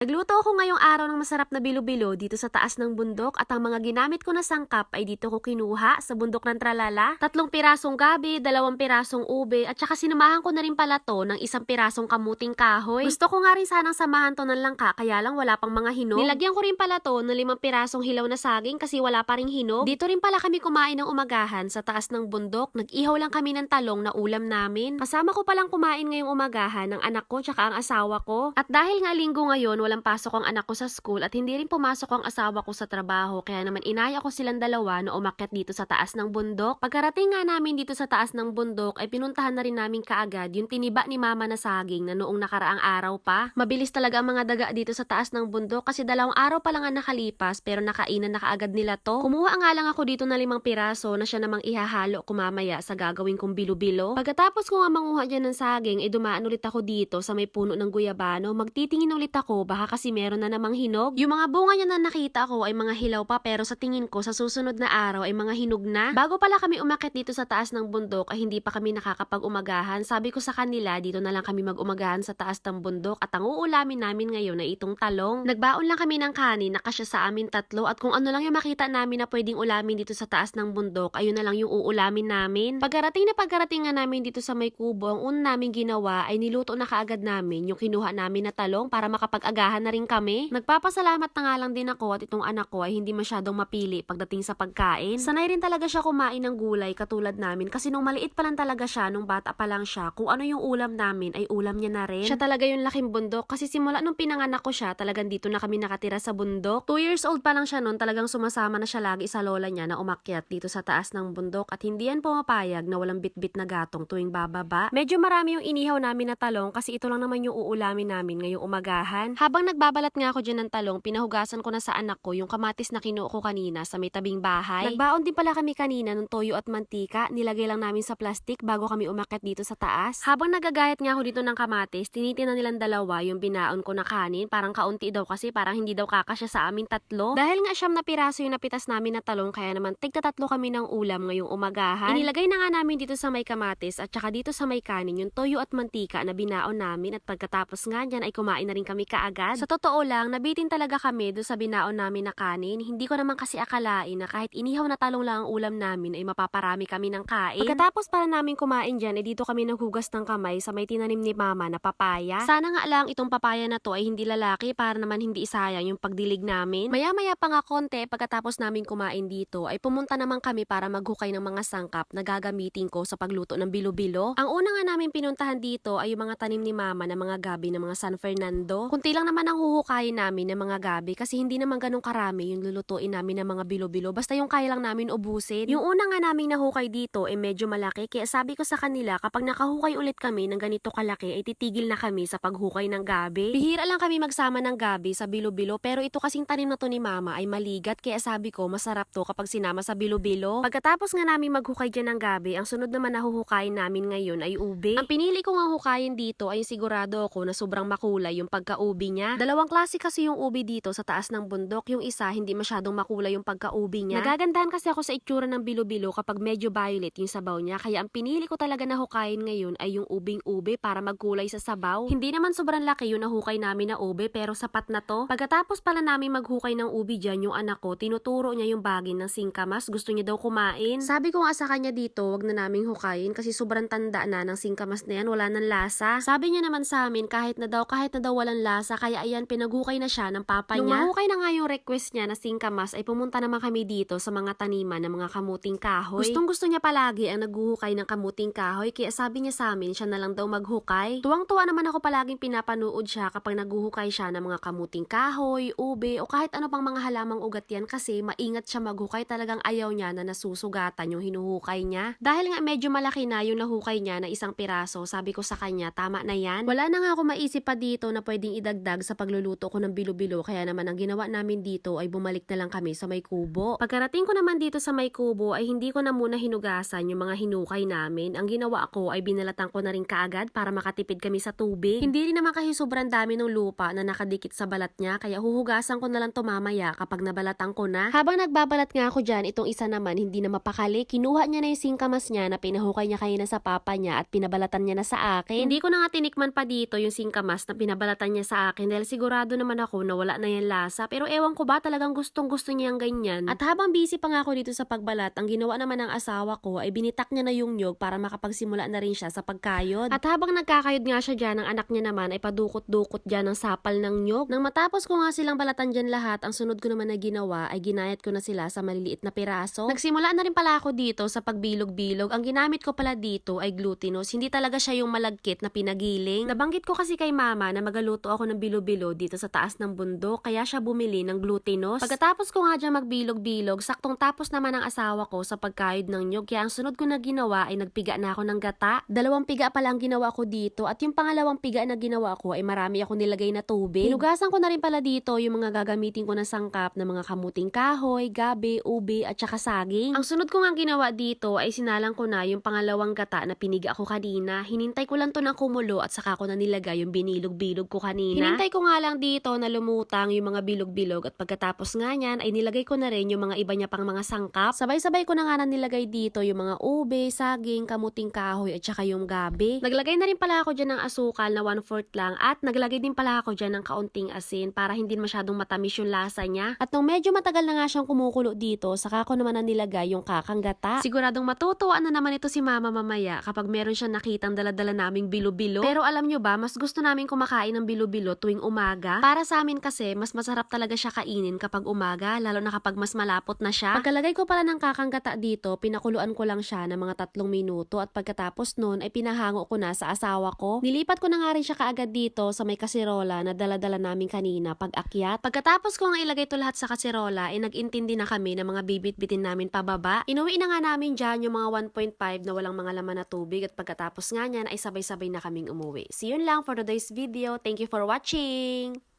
Nagluto ako ngayong araw ng masarap na bilo-bilo dito sa taas ng bundok at ang mga ginamit ko na sangkap ay dito ko kinuha sa bundok ng Tralala. Tatlong pirasong gabi, dalawang pirasong ube at saka sinamahan ko na rin pala to ng isang pirasong kamuting kahoy. Gusto ko nga rin sanang samahan to ng langka kaya lang wala pang mga hinog. Nilagyan ko rin pala to ng limang pirasong hilaw na saging kasi wala pa ring hinog. Dito rin pala kami kumain ng umagahan sa taas ng bundok. Nag-ihaw lang kami ng talong na ulam namin. Kasama ko palang kumain ngayong umagahan ng anak ko tsaka ang asawa ko. At dahil nga linggo ngayon, walang pasok ang anak ko sa school at hindi rin pumasok ang asawa ko sa trabaho kaya naman inaya ko silang dalawa na umakyat dito sa taas ng bundok. Pagkarating nga namin dito sa taas ng bundok ay pinuntahan na rin namin kaagad yung tiniba ni mama na saging na noong nakaraang araw pa. Mabilis talaga ang mga daga dito sa taas ng bundok kasi dalawang araw pa lang ang nakalipas pero nakainan na kaagad nila to. Kumuha nga lang ako dito na limang piraso na siya namang ihahalo ko mamaya sa gagawin kong bilo-bilo. Pagkatapos ko nga manguha dyan ng saging ay dumaan ulit ako dito sa may puno ng guyabano. Magtitingin ulit ako baka kasi meron na namang hinog. Yung mga bunga niya na nakita ko ay mga hilaw pa pero sa tingin ko sa susunod na araw ay mga hinog na. Bago pala kami umakit dito sa taas ng bundok ay hindi pa kami nakakapag-umagahan. Sabi ko sa kanila dito na lang kami mag-umagahan sa taas ng bundok at ang uulamin namin ngayon ay itong talong. Nagbaon lang kami ng kanin na kasya sa amin tatlo at kung ano lang yung makita namin na pwedeng ulamin dito sa taas ng bundok ayun na lang yung uulamin namin. Pagkarating na pagkarating nga namin dito sa may kubo ang una namin ginawa ay niluto na kaagad namin yung kinuha namin na talong para makapag-agahan na rin kami. Nagpapasalamat na nga lang din ako at itong anak ko ay hindi masyadong mapili pagdating sa pagkain. Sanay rin talaga siya kumain ng gulay katulad namin kasi nung maliit pa lang talaga siya, nung bata pa lang siya, kung ano yung ulam namin ay ulam niya na rin. Siya talaga yung laking bundok kasi simula nung pinanganak ko siya, talagang dito na kami nakatira sa bundok. Two years old pa lang siya noon, talagang sumasama na siya lagi sa lola niya na umakyat dito sa taas ng bundok at hindi yan pumapayag na walang bitbit na gatong tuwing bababa. Medyo marami yung inihaw namin na talong kasi ito lang naman yung uulamin namin ngayong umagahan. Habang nagbabalat nga ako dyan ng talong, pinahugasan ko na sa anak ko yung kamatis na kinuha ko kanina sa may tabing bahay. Nagbaon din pala kami kanina ng toyo at mantika, nilagay lang namin sa plastic bago kami umakyat dito sa taas. Habang nagagayat nga ako dito ng kamatis, tinitingnan nilang dalawa yung binaon ko na kanin, parang kaunti daw kasi parang hindi daw kakasya sa amin tatlo. Dahil nga siyam na piraso yung napitas namin na talong, kaya naman tigta tatlo kami ng ulam ngayong umagahan. Inilagay na nga namin dito sa may kamatis at saka dito sa may kanin yung toyo at mantika na binaon namin at pagkatapos nga dyan ay kumain na rin kami kaagad. Sa totoo lang, nabitin talaga kami doon sa binaon namin na kanin. Hindi ko naman kasi akalain na kahit inihaw na talong lang ang ulam namin ay mapaparami kami ng kain. Pagkatapos para namin kumain dyan, ay dito kami naghugas ng kamay sa may tinanim ni mama na papaya. Sana nga lang itong papaya na to ay hindi lalaki para naman hindi isayang yung pagdilig namin. Maya-maya pa nga konti pagkatapos namin kumain dito ay pumunta naman kami para maghukay ng mga sangkap na gagamitin ko sa pagluto ng bilo-bilo. Ang una nga namin pinuntahan dito ay yung mga tanim ni mama na mga gabi ng mga San Fernando. Kunti lang naman ang huhukayin namin ng mga gabi kasi hindi naman ganun karami yung lulutuin namin ng mga bilo-bilo. Basta yung kaya lang namin ubusin. Yung una nga namin nahukay dito ay medyo malaki kaya sabi ko sa kanila kapag nakahukay ulit kami ng ganito kalaki ay titigil na kami sa paghukay ng gabi. Bihira lang kami magsama ng gabi sa bilo-bilo pero ito kasing tanim na to ni mama ay maligat kaya sabi ko masarap to kapag sinama sa bilo-bilo. Pagkatapos nga namin maghukay dyan ng gabi, ang sunod naman na huhukayin namin ngayon ay ube. Ang pinili ko nga hukayin dito ay sigurado ako na sobrang makulay yung pagka-ubi niya. Dalawang klase kasi yung ubi dito sa taas ng bundok. Yung isa hindi masyadong makulay yung pagka-ubi niya. Nagagandahan kasi ako sa itsura ng bilo-bilo kapag medyo violet yung sabaw niya. Kaya ang pinili ko talaga na hukayin ngayon ay yung ubing ube para magkulay sa sabaw. Hindi naman sobrang laki yung nahukay namin na ube pero sapat na to. Pagkatapos pala namin maghukay ng ubi dyan, yung anak ko, tinuturo niya yung bagin ng singkamas. Gusto niya daw kumain. Sabi ko nga sa kanya dito, wag na naming hukayin kasi sobrang tanda na ng singkamas na yan, wala nang lasa. Sabi niya naman sa amin, kahit na daw, kahit na daw walang lasa, kaya ayan, pinaghukay na siya ng papa Nung niya. Nung mahukay na nga yung request niya na singkamas, ay pumunta naman kami dito sa mga taniman ng mga kamuting kahoy. Gustong gusto niya palagi ang naghuhukay ng kamuting kahoy, kaya sabi niya sa amin, siya na lang daw maghukay. Tuwang-tuwa naman ako palaging pinapanood siya kapag naghuhukay siya ng mga kamuting kahoy, ube, o kahit ano pang mga halamang ugat yan kasi maingat siya maghukay talagang ayaw niya na nasusugatan yung hinuhukay niya. Dahil nga medyo malaki na yung nahukay niya na isang piraso, sabi ko sa kanya, tama na yan. Wala na nga ako maisip pa dito na pwedeng idagdag sa pagluluto ko ng bilo-bilo kaya naman ang ginawa namin dito ay bumalik na lang kami sa may kubo. Pagkarating ko naman dito sa may kubo ay hindi ko na muna hinugasan yung mga hinukay namin. Ang ginawa ko ay binalatan ko na rin kaagad para makatipid kami sa tubig. Hindi rin naman kasi sobrang dami ng lupa na nakadikit sa balat niya kaya huhugasan ko na lang to mamaya kapag nabalatan ko na. Habang nagbabalat nga ako dyan, itong isa naman hindi na mapakali. Kinuha niya na yung singkamas niya na pinahukay niya kanina sa papa niya at pinabalatan niya na sa akin. Hindi ko na nga tinikman pa dito yung singkamas na pinabalatan niya sa akin dahil sigurado naman ako na wala na yan lasa pero ewan ko ba talagang gustong gusto niya yung ganyan. At habang busy pa nga ako dito sa pagbalat, ang ginawa naman ng asawa ko ay binitak niya na yung nyog para makapagsimula na rin siya sa pagkayod. At habang nagkakayod nga siya dyan, ang anak niya naman ay padukot-dukot dyan ng sapal ng nyog. Nang matapos ko nga silang balatan dyan lahat, ang sunod ko naman na ginawa ay ginayat ko na sila sa maliliit na piraso. Nagsimula na rin pala ako dito sa pagbilog-bilog. Ang ginamit ko pala dito ay glutinous. Hindi talaga siya yung malagkit na pinagiling. Nabanggit ko kasi kay mama na magaluto ako ng bilo-bilo dito sa taas ng bundok, kaya siya bumili ng glutinous. Pagkatapos ko nga dyan magbilog-bilog, saktong tapos naman ang asawa ko sa pagkayod ng nyog. Kaya ang sunod ko na ginawa ay nagpiga na ako ng gata. Dalawang piga pala ang ginawa ko dito at yung pangalawang piga na ginawa ko ay marami ako nilagay na tubig. Hinugasan ko na rin pala dito yung mga gagamitin ko na sangkap na mga kamuting kahoy, gabi, ubi at saka saging. Ang sunod ko nga ginawa dito ay sinalang ko na yung pangalawang gata na piniga ko kanina. Hinintay ko lang to ng kumulo at saka ko na nilagay yung binilog-bilog ko kanina. Hinintay ko nga lang dito na lumutang yung mga bilog-bilog at pagkatapos nga niyan ay nilagay ko na rin yung mga iba niya pang mga sangkap. Sabay-sabay ko na nga na nilagay dito yung mga ube, saging, kamuting kahoy at saka yung gabi. Naglagay na rin pala ako dyan ng asukal na 1/4 lang at naglagay din pala ako dyan ng kaunting asin para hindi masyadong matamis yung lasa niya. At nung medyo matagal na nga siyang kumukulo dito, saka ko naman na nilagay yung kakang gata. Siguradong matutuwa na naman ito si mama mamaya kapag meron siyang nakitang daladala naming bilo-bilo. Pero alam nyo ba, mas gusto namin kumakain ng bilo-bilo tuwing umaga. Para sa amin kasi, mas masarap talaga siya kainin kapag umaga, lalo na kapag mas malapot na siya. Pagkalagay ko pala ng kakang gata dito, pinakuluan ko lang siya ng mga tatlong minuto at pagkatapos nun ay pinahango ko na sa asawa ko. Nilipat ko na nga rin siya kaagad dito sa may kasirola na daladala namin kanina pag akyat. Pagkatapos ko nga ilagay to lahat sa kasirola, ay nag-intindi na kami ng mga bibit-bitin namin pababa. Inuwi na nga namin dyan yung mga 1.5 na walang mga laman na tubig at pagkatapos nga niyan ay sabay-sabay na kaming umuwi. See yun lang for today's video. Thank you for watching!